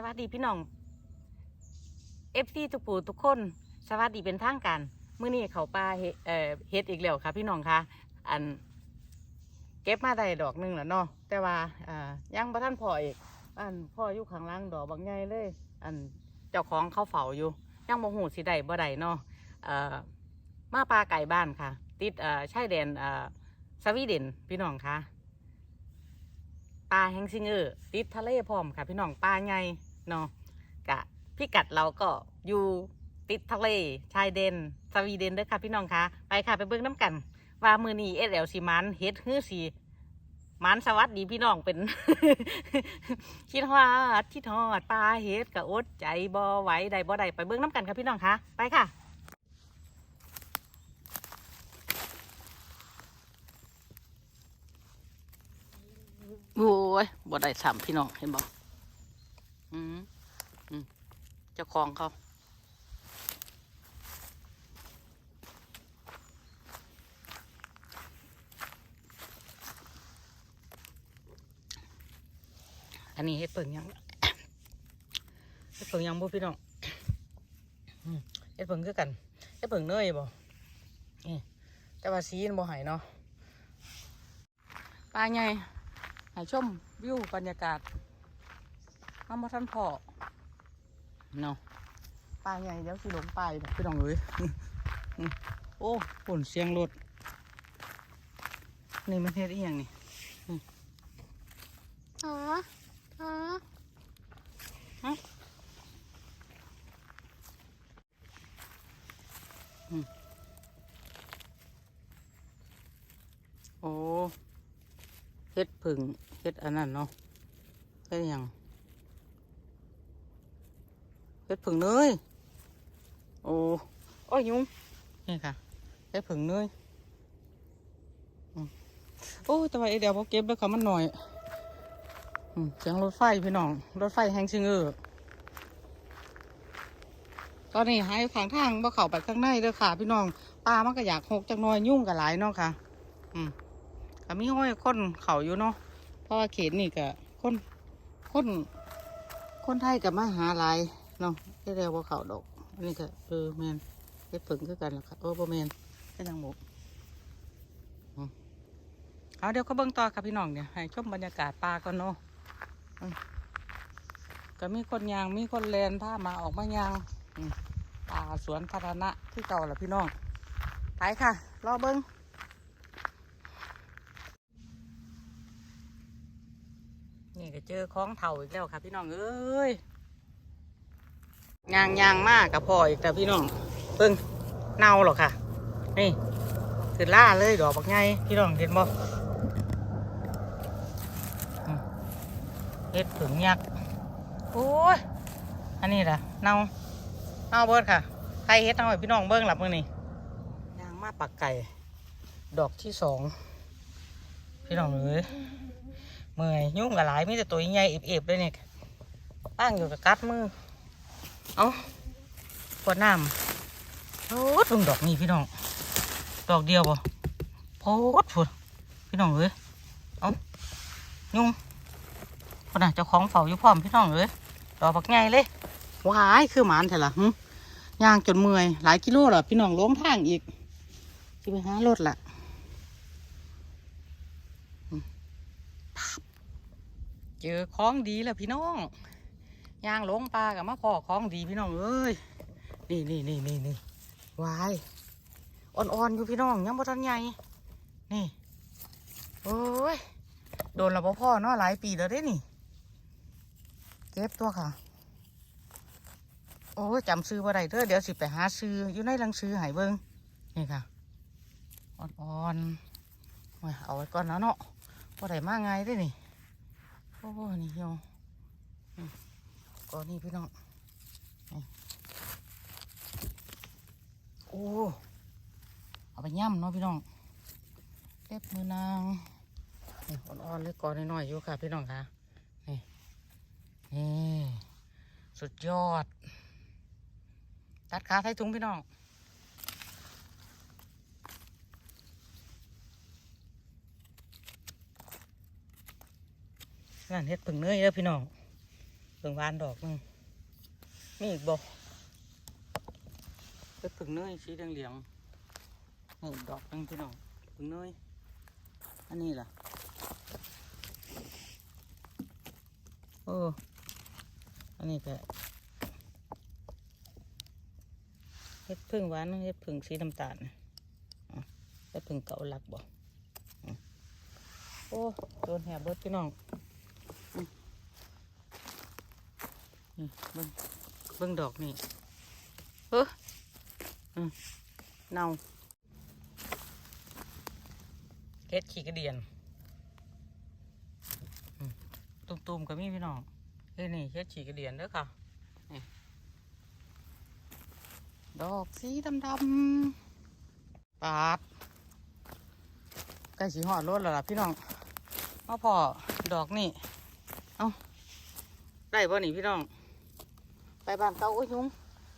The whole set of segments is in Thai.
สวัสดีพี่น้อง FC ทุกปู่ทุกคน สวัสดีเป็นทางการมื้อนี้เขาปลาเฮ็ดอีกแล้วค่ะ พี่น้องคะอัน เก็บมาได้ดอกหนึ่งแล้วเนาะแต่ว่าอ่ายังบ่ทันพ่ออีกอันพ่ออยู่ข้างล่างดอกบางใหญ่เลย อันเจ้าของเขาเฝ้าอยู่ ยังบ่ฮู้สิได้บ่ได้เนาะเอ่อมาปลาไก่บ้านค่ะ ติดเอ่อชายแดนเอ่อสวีเดนพี่น้องคะปลาแฮงซิงเกอร์ติดทะเลพร้อมค่ะ พี่น้องปลาใหญ่ เนาะกะพิกัดเราก็อยู่ติดทะเลชายเดนสวีเดนเด้อค่ะพี่น้องคะไปค่ะไปเบิ่งน้ำกัน ว่ามือนีเอสเอลสีมันเฮ็ดฮือสีมันสวัสดีพี่น้องเป็น คิดฮอดคิดฮอดปลาเฮ็ดกะอดใจบ่ไหวใดบ่ใดไปเบิ่งน้ำกันค่ะพี่น้องคะไปค่ะโอ้ยบ่ได้สามพี่น้องเห็นบอก อืมอืมเจ้าของเขาอันนี้เฮ็ดเปิงยังเฮ็ดเปิงยังบ่พี่น้องเฮ็ดเปิงคือกันเฮ็ดเปิงเนยบ่นี่แต่ว่าสีนบ่หายเนาะปลาใหญ่ให้ชมวิวบรรยากาศ น้ำมาท่านพอเนาะป่าใหญ่เดี๋ยวสิหลงป่าอยู่ดอกพี่น้องเอ้ยอืมโอ้ฝนเสียงรถนี่มันเฮ็ดอีหยังนี่อืมอ๋ออ๋อฮะอืมโอ้เฮ็ดผึ่งเฮ็ดอันนั้นเนาะเฮ็ดหยัง เฮ็ดผึ่งเนยโอ้โอ้ยยุงนี่ค่ะเฮ็ดผึ่งเนยอืมโอ้แต่ว่าไอเดียวพอเก็บแล้วค่ะมันหน่อยอืมเสียงรถไฟพี่น้อง รถไฟแฮงซิงเออร์ตอนนี้หายข้างทางบ่เข้าไปข้างในเด้อค่ะ พี่น้องปลามันก็อยากหกจักหน่อยยุ่งกับหลายเนาะค่ะ อืมก็มีห้อยคนเขาอยู่เนาะเพราะว่าเขตนี่ก็คนคนคนไทยกับมาหาหลาย เนาะได้เรียกว่าเขาดอกอันนี้ก็เออแมนเฮ็ดผึ่งคือกันล่ะค่ะโอ้บ่แมนได้ทางหมกอืมเอาเดี๋ยวก็เบิ่งต่อค่ะพี่น้องเนี่ยให้ชมบรรยากาศป่าก่อนเนาะก็มีคนยางมีคนแลนผ้ามาออกมายางป่าสวนสาธารณะที่เก่าล่ะพี่น้องไปค่ะ รอเบิ่งนี่ก็เจอของเถ่าอีกแล้วค่ะพี่น้องเอ้ย ยางยางมากกับพ่ออีกแต่พี่น้องเพิ่งเน่าหรอกค่ะ นี่คือล่าเลยดอกบักไงพี่น้องเห็นบ่อืมเฮ็ดผึ่งยักษ์โอ้ยอันนี้ล่ะเน่าเน่าเบิดค่ะใครเฮ็ดเน่าให้พี่น้องเบิ้งหลับมือนี่ยางมาปักไก่ ดอกที่สองพี่น้องเอ้ยเมื่อยยุ่งกับหลายมีแต่ตัวใหญ่เอบๆเลยเนี่ยตั้งอยู่กับกัดมือ เอาขวดน้ำโพดลงดอกนี่พี่น้อง ดอกเดียวบ่โพดพุ่นพี่น้องเอ้ยเอายุ่งคนน่ะเจ้าของเฝ้าอยู่พร้อมพี่น้องเลยดอกบักใหญ่เลยว้ายคือหมานเถอะล่ะย่างจนเมื่อย หลายกิโลหรอพี่น้องล้มทางอีกจะไปหารถล่ะเจอของดีแล้วพี่น้อง ยางหลงปลากับมาพอของดีพี่น้องเอ้ยนี่นี่นี่นี่นี่วายอ่อนๆอยู่พี่น้องยังบ่ทันใหญ่นี่โอ้ยโดนเราบ่พ่อเนาะหลายปีแล้วเด้นี่เก็บตัวค่ะ โอ้ยจำซื้อว่าไรเด้อเดี๋ยวสิไปหาซื้ออยู่ในหลังซื้อหายเบิ้งนี่ค่ะอ่อนๆโอ้ยเอาไว้ก่อนแล้วเนาะว่าไรมาไงได้นี่โอ้นี่เหี่ยวอืม ก่อนนี่พี่น้องโอ้เอาไปย่ำเนาะพี่น้องเล็บมือนางนี่อ่อนๆเลยก่อนน้อยๆอยู่ค่ะพี่น้องค่ะนี่นี่สุดยอด ตัดขาใส่ถุงพี่น้องงานเฮ็ดผึ่งเนยเด้อพี่น้อง ผึ่งหวานดอกหนึงมีอีกบ่เฮ็ดผึ่งเนยสีเหลืองๆนี่ดอกหนึงพี่น้องผึ่งเนยอันนี้ล่ะโอ้อันนี้ก็เฮ็ดพึ่งหวานเฮ็ดพึ่งสีน้ำตาลน่ะอะเฮ็ดพึ่งเก่าหลักบ่อะโอ้โดนแหบเบิดพี่น้องอืม นี่เบิ่งเบิ่งดอกนี่เออเน่าเฮ็ดขี้กระเดียนอืมตุ่มๆก็มีพี่น้องเฮ้ยนี่เฮ็ดขี้กระเดียนเด้อค่ะดอกสีดำดำๆปาดใกล้สีหอดรถแล้วล่ะพี่น้องมาพอดอกนี่ เอาได้ป่ะนี่พี่น้อง ไปบ้านเก่าโอ้ยยุง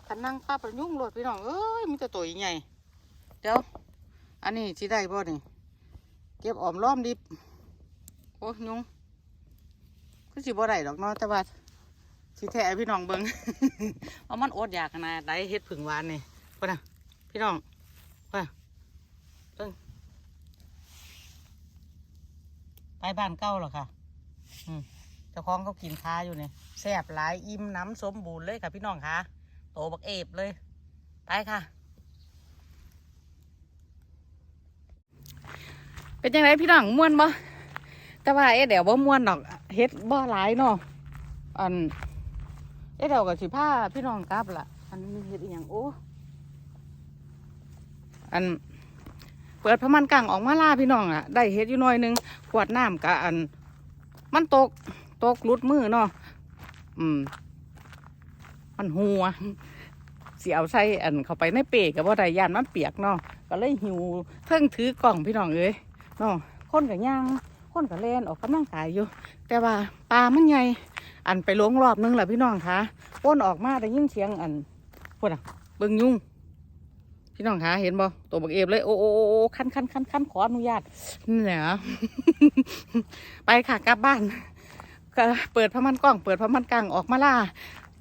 ขันนั่งป้าประยุงรถพี่น้องเอ้ยมีแต่ตัวใหญ่เดี๋ยวอันนี้สิได้ป่นี่เก็บออมล้อมดิบโอ้ยยุงคือสิบ่ได้ดอกเนาะแต่ว่าสิแท้พี่น้องเบิงว่ามันอดอยากขนาดใดเฮ็ดผึ่งหวานนี่พ่นะพี่น้องพ่นะเบิ่งไปบ้านเก่าหรอค่ะอืม เจ้าของเขากินค้าอยู่เนี่ยแซ่บหลายอิ่มน้ำสมบูรณ์เลยค่ะพี่น้องค่ะ โตบักเอฟเลย ไปค่ะ เป็นยังไงพี่น้องม่วนบ่แต่ว่าเอ๊ะเดี๋ยวบ่ม่วนดอกเฮ็ดบ่หลายเนาะอันเอ๊ะเดี๋ยวกับสิผ้าพี่น้องกลับล่ะอันนี้เฮ็ดอีหยังโอ้อันเปิดพมันกลางออกมาล่าพี่น้องอะ ได้เฮ็ดอยู่หน่อยนึงขวดน้ำกะอัน มันตก ตกลุดมือเนาะอืม มันหัวเสียวใส่อันเข้าไปในเปรกับว่าไดยานมันเปียกเนาะก็เลยหิวเพิ่งถือกล่องพี่น้องเอ้ยเนาะคนกับย่างคนกับเล่นออกกำลังกายอยู่ แต่ว่าปลามันใหญ่อันไปล้วงรอบนึงแหละพี่น้องคะป้นออกมาได้ยินเสียงอันพูดอะเบิ่งยุ่งพี่น้องคะเห็นบ่ตัวบักเอฟเลยโอ้โอ้โอ้คันคันคันคันขออนุญาตเนี่แหละไปค่ะกลับบ้าน ก็เปิดพมันกล้อง เปิดพมันกลางออกมาล่า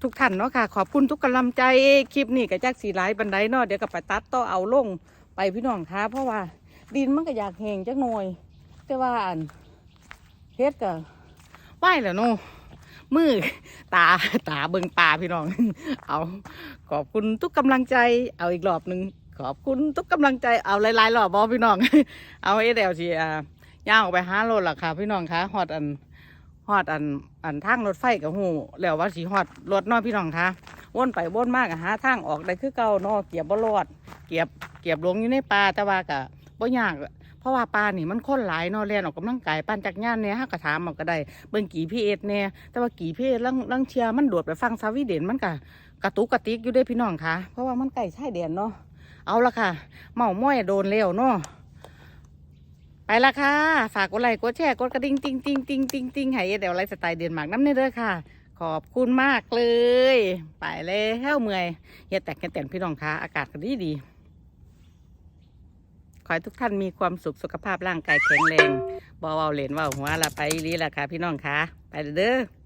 ทุกท่านเนาะค่ะ ขอบคุณทุกกำลังใจคลิปนี้กับจักสีหลายบันไดเนาะเดี๋ยวกับไปตัดต่อเอาลงไปพี่น้องคะเพราะว่า ดินมันก็อยากแหงจักหน่อย แต่ว่าอันเฮ็ดก็ไหวแหล้วเนาะมือตาตาเบิงตาพี่น้อง เอาขอบคุณทุกกำลังใจ เอาอีกรอบหนึ่งขอบคุณทุกกำลังใจเอาหลายๆรอบบอพี่น้อง เอาเอเดลสิอ่าย่างออกไปห้าโลละค่ะ พี่น้องคะฮอดอัน ฮอดอันอันทางรถไฟกับหูแล้วว่าสีฮอดรถนอพี่น้องคะวนไปวนมากอะหาทางออกได้คือเก่านอเกียบบ่รอด เกียบเกียบลงอยู่ในป่าแต่ว่ากะบ่ยากเพราะว่าป่านี่มันค้นหลายนอเรียนออกกำลังกายปั่นจักรยานเนี่ยฮะกระถามมันก็ได้เบิ่งกี่พี่เอ็ดเนี่ยแต่ว่ากี่พี่เอ็ดลังลังเชียร์มันโดดไปฟังซาวีเดนมันกะกระตุกกระติกอยู่เด้พี่น้องค่ะเพราะว่ามันใกล้ชายแดนเนาะเอาละค่ะ เมาม้อยโดนเร็วเนาะ ไปละค่ะ ฝากกดไลค์กดแชร์กดกระดิ่งติ๊งติ๊งติงติงติงให้เดี๋ยวไลฟ์สไตล์เดนหมากน้ำเนเด้อค่ะ ขอบคุณมากเลย ไปเลยเฮ้าเมื่อยเฮียแต่กันแต่นพี่น้องค่ะ อากาศก็ดีดี ขอให้ทุกท่านมีความสุขสุขภาพร่างกายแข็งแรงบอเบาเหรนเว่าหัวละไปลีละค่ะ พี่น้องค่ะ ไปเด้อ